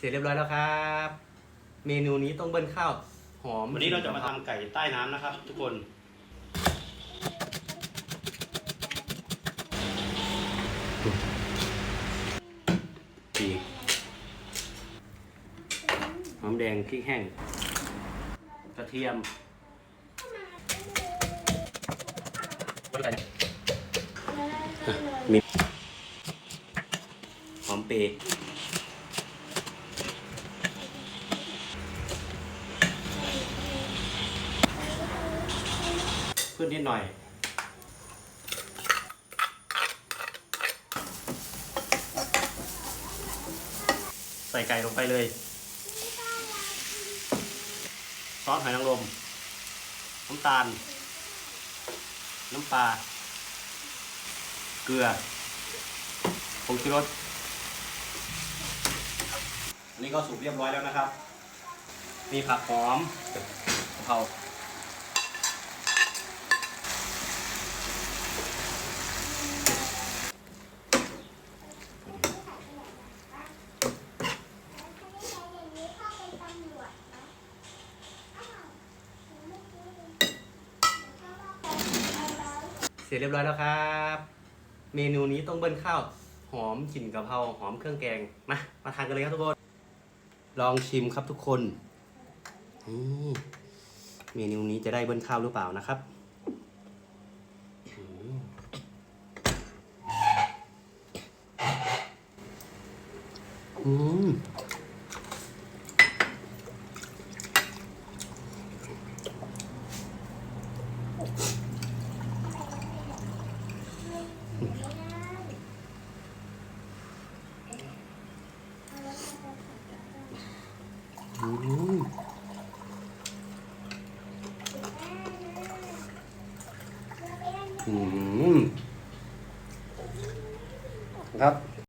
เสร็จเรียบร้อยแล้วครับ เมนูนี้ต้องเบิ้ลข้าวหอมวันนี้เราจะมาทำไก่ใต้น้ำนะครับ ทุกคน ปีกหอมแดงพริกแห้ง กระเทียมมีหอมเปรย์ เพื่อนนิดหน่อย ใส่ไก่ลงไปเลยซอสหอยนางรมน้ำตาล น้ำปลา เกลือผงชูรสอันนี้ก็สุกเรียบร้อยแล้วนะครับ มีผักหอมกะเพรา เสร็จเรียบร้อยแล้วครับ เมนูนี้ต้องเบิ้ลข้าว หอมกลิ่นกะเพราหอมเครื่องแกง มา มาทานกันเลยครับทุกคน ลองชิมครับทุกคนนี่เมนูนี้จะได้เบิ้ลข้าวหรือเปล่านะครับอืมอืมอืม อืมครับ